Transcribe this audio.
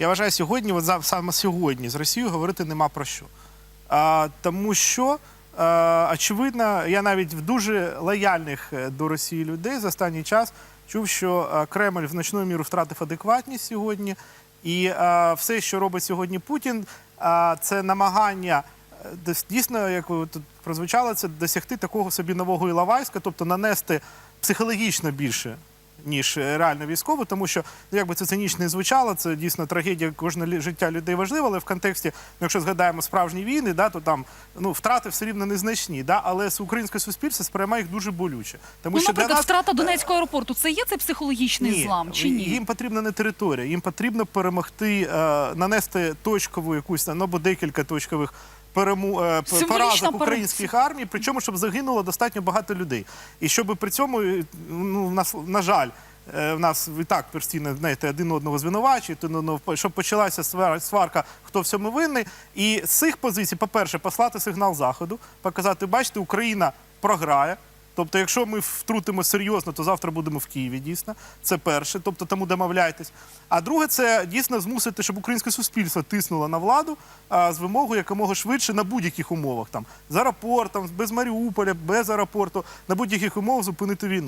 Я вважаю, сьогодні, от саме сьогодні, з Росією говорити нема про що. А, тому що, а, очевидно, я навіть в дуже лояльних е, до Росії людей за останній час чув, що е, Кремль в значною міру втратив адекватність сьогодні. І е, все, що робить сьогодні Путін, е, це намагання дійсно, як ви тут прозвучало, це досягти такого собі нового Іловайська, тобто нанести психологічно більше. Ніж е, реально військово, тому що ну, як би це цинічно не звучало, це дійсно трагедія кожне життя людей важливо, але в контексті, ну, якщо згадаємо справжні війни, да, то там ну втрати все рівно незначні, да, але українське суспільство сприймає їх дуже болюче. Тому Ну, що для нас втрата Донецького аеропорту це є цей психологічний злам чи ні? їм потрібна не територія, їм потрібно перемогти, е, нанести точкову якусь ну, або декілька точкових. Перему, е, поразок українських армій, причому щоб загинуло достатньо багато людей. І щоб при цьому, е, ну, нас, на жаль, е, в нас і так постійно знаєте, один одного звинувачують, один одного, щоб почалася свар- сварка, хто в цьому винний. І з цих позицій, по-перше, послати сигнал Заходу, показати, бачите, Україна програє. Тобто, якщо ми втрутимо серйозно, то завтра будемо в Києві. Дійсно, це перше. Тобто, тому домовляйтесь. А друге, це дійсно змусити, щоб українське суспільство тиснуло на владу а, з вимогою якомога швидше на будь-яких умовах, там з аеропортом, без Маріуполя, без аеропорту, на будь-яких умовах зупинити війну.